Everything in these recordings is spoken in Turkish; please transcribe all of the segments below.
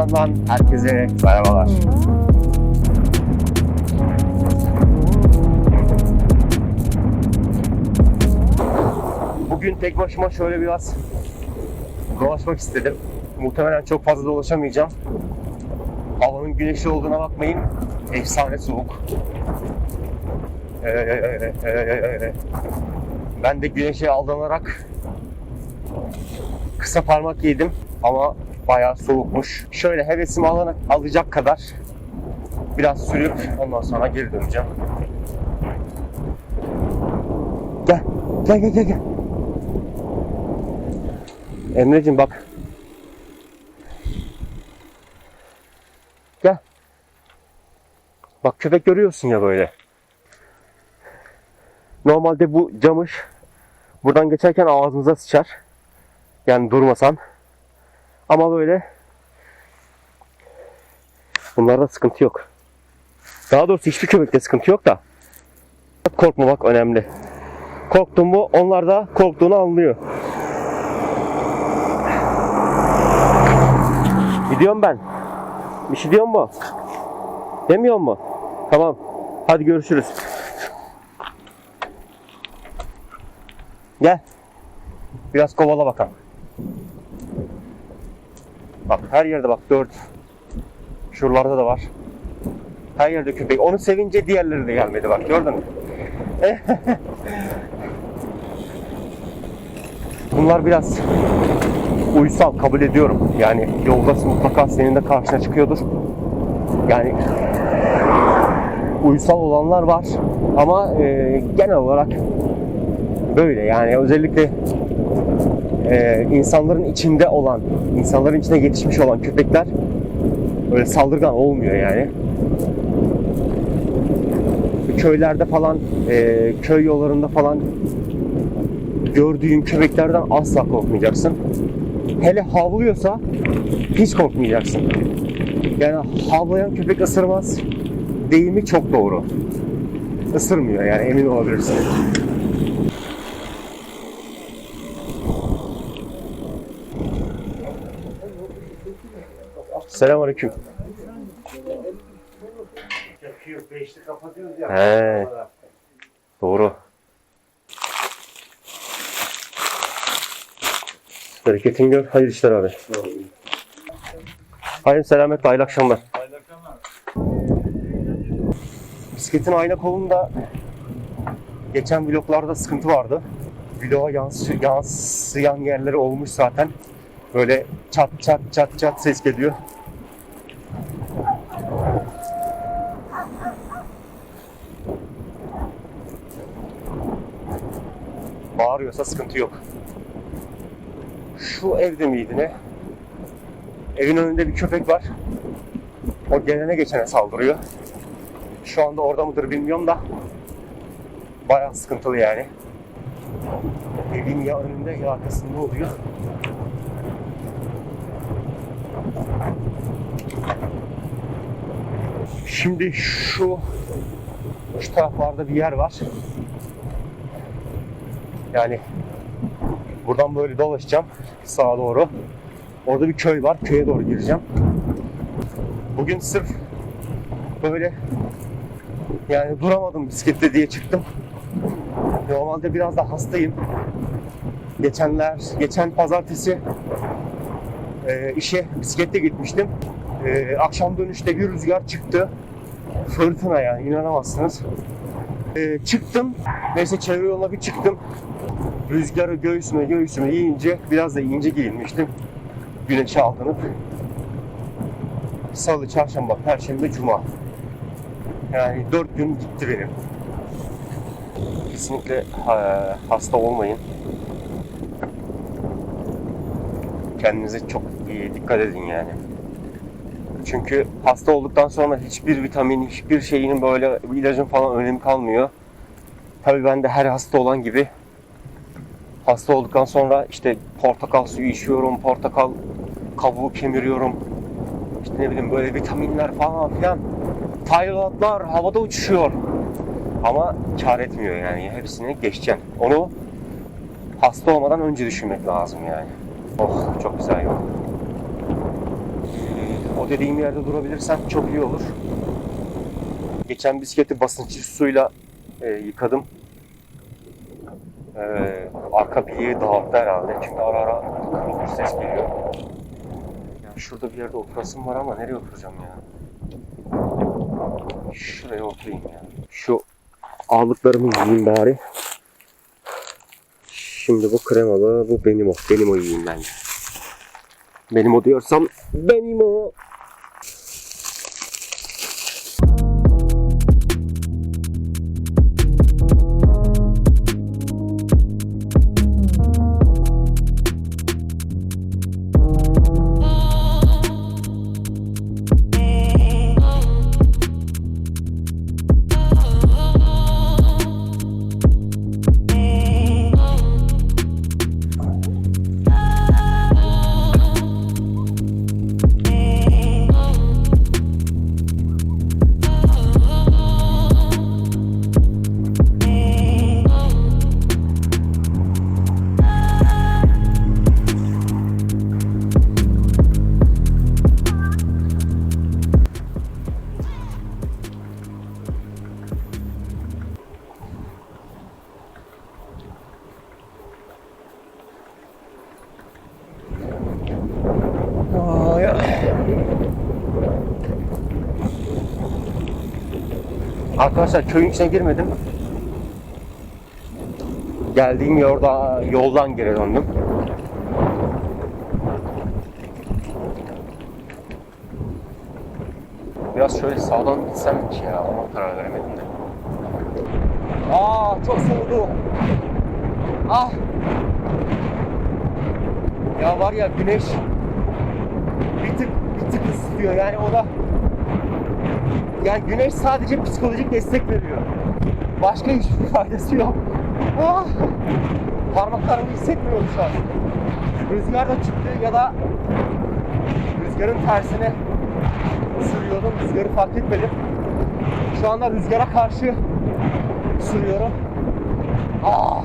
Adam'dan herkese merhabalar. Bugün tek başıma şöyle biraz dolaşmak istedim. Muhtemelen çok fazla dolaşamayacağım. Havanın güneşli olduğuna bakmayın. Efsane soğuk. Ee, ben de güneşe aldanarak kısa parmak yedim ama bayağı soğukmuş. Şöyle hevesimi alana, alacak kadar biraz sürüp ondan sonra geri döneceğim. Gel, gel gel gel. gel. Emre'cim bak. Gel. Bak köpek görüyorsun ya böyle. Normalde bu camış buradan geçerken ağzınıza sıçar. Yani durmasan. Ama böyle bunlarda sıkıntı yok. Daha doğrusu hiçbir köpekte sıkıntı yok da korkmamak önemli. Korktun mu onlar da korktuğunu anlıyor. Gidiyorum ben. Bir şey diyor mu? Demiyor mu? Tamam. Hadi görüşürüz. Gel. Biraz kovala bakalım. Bak her yerde bak dört. Şuralarda da var. Her yerde köpek. Onu sevince diğerleri de gelmedi bak gördün mü? Bunlar biraz uysal kabul ediyorum. Yani yoldasın mutlaka senin de karşına çıkıyordur. Yani uysal olanlar var ama e, genel olarak böyle yani özellikle e, insanların içinde olan, insanların içine yetişmiş olan köpekler öyle saldırgan olmuyor yani. Köylerde falan, e, köy yollarında falan gördüğün köpeklerden asla korkmayacaksın. Hele havlıyorsa hiç korkmayacaksın. Yani havlayan köpek ısırmaz. Deyimi çok doğru. Isırmıyor yani emin olabilirsin. Selamünaleyküm. Yakıyor, beşli kapatıyoruz ya. He. Doğru. Bereketin gör. Hayırlı işler abi. Hayırlı selamet, hayırlı akşamlar. Bisikletin ayna kolunda geçen vloglarda sıkıntı vardı. Vloga yansı, yansıyan yerleri olmuş zaten. Böyle çat çat çat çat ses geliyor. Bağırıyorsa sıkıntı yok. Şu evde miydi ne? Evin önünde bir köpek var. O gelene geçene saldırıyor. Şu anda orada mıdır bilmiyorum da bayağı sıkıntılı yani. Evin ya önünde ya arkasında oluyor. Şimdi şu şu taraflarda bir yer var. Yani buradan böyle dolaşacağım sağa doğru. Orada bir köy var. Köye doğru gireceğim. Bugün sırf böyle yani duramadım bisiklette diye çıktım. Normalde biraz da hastayım. Geçenler, geçen pazartesi e, işe bisikletle gitmiştim. E, akşam dönüşte bir rüzgar çıktı. Fırtına yani inanamazsınız. E, çıktım. Neyse çevre yoluna bir çıktım. Rüzgarı göğsüme göğsüme yiyince biraz da ince giyinmiştim. Güneşe aldanıp. Salı, çarşamba, perşembe, cuma. Yani dört gün gitti benim. Kesinlikle ha, hasta olmayın. Kendinize çok iyi dikkat edin yani. Çünkü hasta olduktan sonra hiçbir vitamin, hiçbir şeyinin böyle ilacın falan önemi kalmıyor. Tabii ben de her hasta olan gibi hasta olduktan sonra işte portakal suyu içiyorum, portakal kabuğu kemiriyorum. İşte ne bileyim böyle vitaminler falan filan. Taylandlar havada uçuşuyor. Ama kar etmiyor yani hepsini geçeceğim. Onu hasta olmadan önce düşünmek lazım yani. Oh çok güzel yol. o dediğim yerde durabilirsem çok iyi olur. Geçen bisikleti basınçlı suyla e, yıkadım. E, arka bileği dağıttı herhalde. Çünkü ara ara kırılmış ses geliyor. Ya şurada bir yerde oturasım var ama nereye oturacağım ya? Şuraya oturayım ya. Şu aldıklarımı yiyeyim bari. Şimdi bu kremalı, bu benim o. Benim o yiyeyim bence. Benim o diyorsam benim o. Arkadaşlar köyün içine girmedim. Geldiğim yolda yoldan geri döndüm. Biraz şöyle sağdan gitsem ki ya ona karar veremedim de. Aa çok soğudu. Ah. Ya var ya güneş bir tık bir tık ısıtıyor yani o da yani güneş sadece psikolojik destek veriyor. Başka hiçbir faydası yok. Ah! Parmaklarımı hissetmiyorum şu an. Rüzgar da çıktı ya da rüzgarın tersine sürüyordum. Rüzgarı fark etmedim. Şu anda rüzgara karşı sürüyorum. Ah!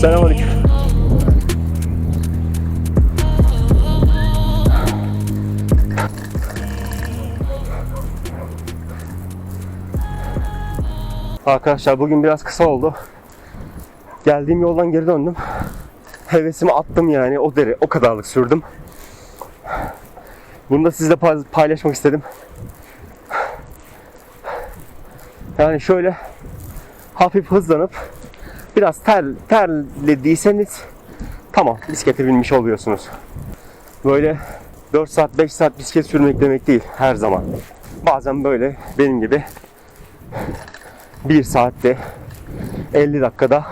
Selamünaleyküm. Arkadaşlar bugün biraz kısa oldu. Geldiğim yoldan geri döndüm. Hevesimi attım yani o dere, o kadarlık sürdüm. Bunu da sizle pay- paylaşmak istedim. Yani şöyle hafif hızlanıp biraz ter, terlediyseniz tamam bisiklete binmiş oluyorsunuz. Böyle 4 saat 5 saat bisiklet sürmek demek değil her zaman. Bazen böyle benim gibi 1 saatte 50 dakikada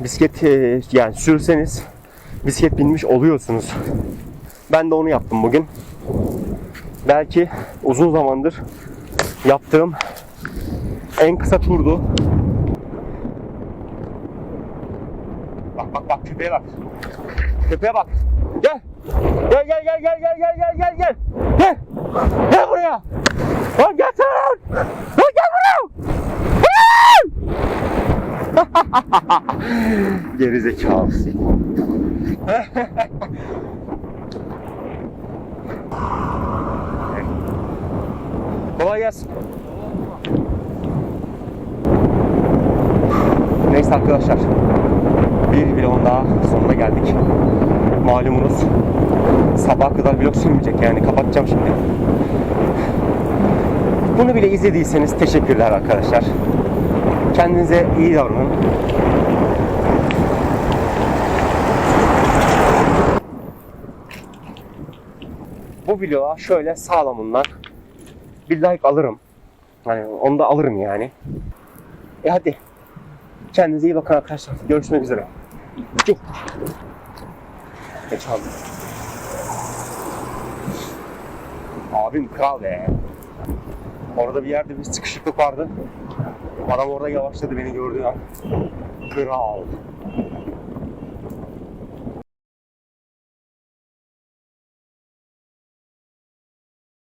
bisiklet e, yani sürseniz bisiklet binmiş oluyorsunuz. Ben de onu yaptım bugün. Belki uzun zamandır yaptığım en kısa turdu. Bak bak bak köpeğe bak. Köpeğe bak. Gel. Gel gel gel gel gel gel gel gel gel. Gel. Gel buraya. Lan gelsene lan. Lan gel buraya. Geri zekalı. Kolay gelsin. Neyse arkadaşlar. Bir vlogun daha sonuna geldik. Malumunuz sabah kadar vlog sürmeyecek yani kapatacağım şimdi. Bunu bile izlediyseniz teşekkürler arkadaşlar. Kendinize iyi davranın. bu vloga şöyle sağlamından bir like alırım. Hani onu da alırım yani. E hadi. Kendinize iyi bakın arkadaşlar. Görüşmek üzere. Cuk. Geç aldım. Abim kral be. Orada bir yerde bir sıkışıklık vardı. Adam orada yavaşladı beni gördü ya. Kral.